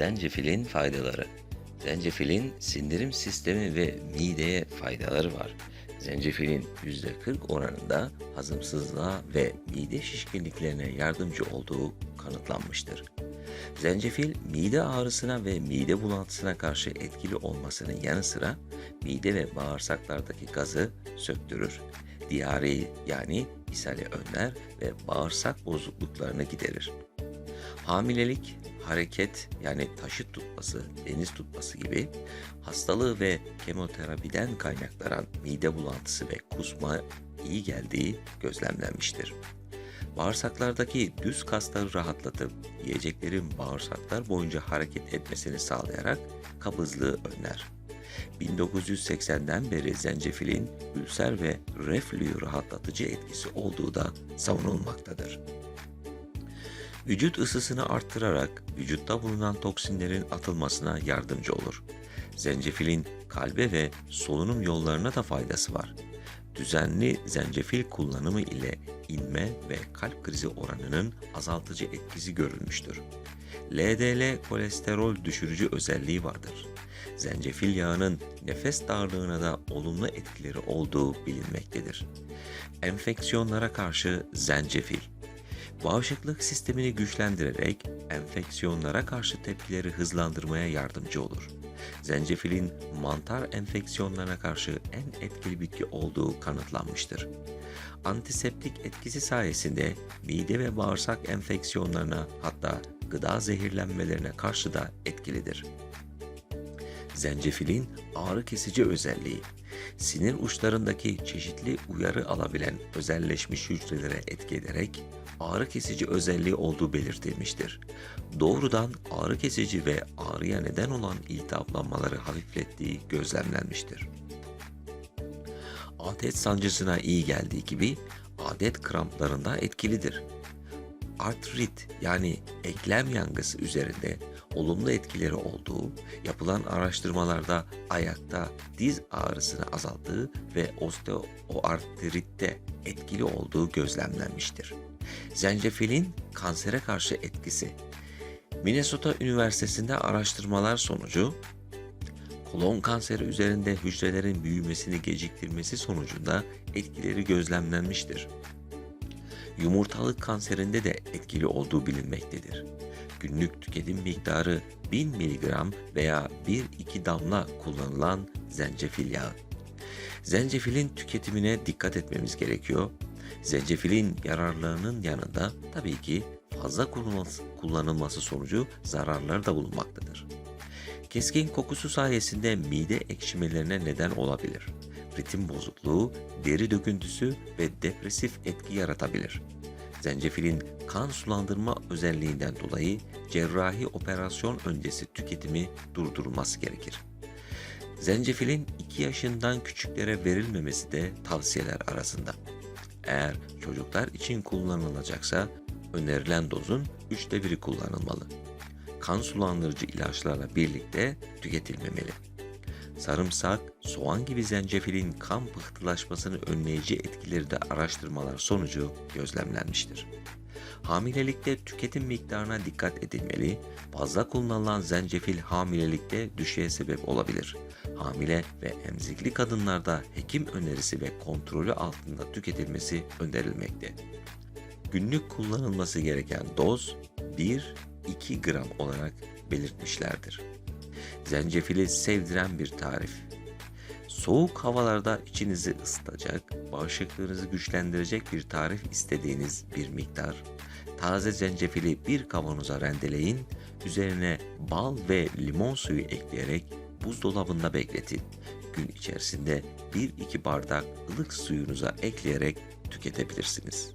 Zencefilin faydaları. Zencefilin sindirim sistemi ve mideye faydaları var. Zencefilin %40 oranında hazımsızlığa ve mide şişkinliklerine yardımcı olduğu kanıtlanmıştır. Zencefil mide ağrısına ve mide bulantısına karşı etkili olmasının yanı sıra mide ve bağırsaklardaki gazı söktürür. Diyari yani ishali önler ve bağırsak bozukluklarını giderir. Hamilelik, hareket yani taşıt tutması, deniz tutması gibi hastalığı ve kemoterapiden kaynaklanan mide bulantısı ve kusma iyi geldiği gözlemlenmiştir. Bağırsaklardaki düz kasları rahatlatıp yiyeceklerin bağırsaklar boyunca hareket etmesini sağlayarak kabızlığı önler. 1980'den beri zencefilin ülser ve reflüyü rahatlatıcı etkisi olduğu da savunulmaktadır. Vücut ısısını arttırarak vücutta bulunan toksinlerin atılmasına yardımcı olur. Zencefilin kalbe ve solunum yollarına da faydası var. Düzenli zencefil kullanımı ile inme ve kalp krizi oranının azaltıcı etkisi görülmüştür. LDL kolesterol düşürücü özelliği vardır. Zencefil yağının nefes darlığına da olumlu etkileri olduğu bilinmektedir. Enfeksiyonlara karşı zencefil bağışıklık sistemini güçlendirerek enfeksiyonlara karşı tepkileri hızlandırmaya yardımcı olur. Zencefilin mantar enfeksiyonlarına karşı en etkili bitki olduğu kanıtlanmıştır. Antiseptik etkisi sayesinde mide ve bağırsak enfeksiyonlarına hatta gıda zehirlenmelerine karşı da etkilidir. Zencefilin ağrı kesici özelliği sinir uçlarındaki çeşitli uyarı alabilen özelleşmiş hücrelere etki ederek ağrı kesici özelliği olduğu belirtilmiştir. Doğrudan ağrı kesici ve ağrıya neden olan iltihaplanmaları hafiflettiği gözlemlenmiştir. Adet sancısına iyi geldiği gibi adet kramplarında etkilidir. Artrit yani eklem yangısı üzerinde olumlu etkileri olduğu, yapılan araştırmalarda ayakta diz ağrısını azalttığı ve osteoartritte etkili olduğu gözlemlenmiştir. Zencefilin kansere karşı etkisi Minnesota Üniversitesi'nde araştırmalar sonucu kolon kanseri üzerinde hücrelerin büyümesini geciktirmesi sonucunda etkileri gözlemlenmiştir. Yumurtalık kanserinde de etkili olduğu bilinmektedir. Günlük tüketim miktarı 1000 mg veya 1-2 damla kullanılan zencefil yağı. Zencefilin tüketimine dikkat etmemiz gerekiyor. Zencefilin yararlarının yanında tabii ki fazla kullanılması, sonucu zararları da bulunmaktadır. Keskin kokusu sayesinde mide ekşimelerine neden olabilir. Ritim bozukluğu, deri döküntüsü ve depresif etki yaratabilir. Zencefilin kan sulandırma özelliğinden dolayı cerrahi operasyon öncesi tüketimi durdurulması gerekir. Zencefilin 2 yaşından küçüklere verilmemesi de tavsiyeler arasında. Eğer çocuklar için kullanılacaksa önerilen dozun üçte biri kullanılmalı. Kan sulandırıcı ilaçlarla birlikte tüketilmemeli. Sarımsak, soğan gibi zencefilin kan pıhtılaşmasını önleyici etkileri de araştırmalar sonucu gözlemlenmiştir. Hamilelikte tüketim miktarına dikkat edilmeli, fazla kullanılan zencefil hamilelikte düşüğe sebep olabilir. Hamile ve emzikli kadınlarda hekim önerisi ve kontrolü altında tüketilmesi önerilmekte. Günlük kullanılması gereken doz 1-2 gram olarak belirtmişlerdir. Zencefili sevdiren bir tarif. Soğuk havalarda içinizi ısıtacak, bağışıklığınızı güçlendirecek bir tarif istediğiniz bir miktar. Taze zencefili bir kavanoza rendeleyin, üzerine bal ve limon suyu ekleyerek buzdolabında bekletin. Gün içerisinde 1-2 bardak ılık suyunuza ekleyerek tüketebilirsiniz.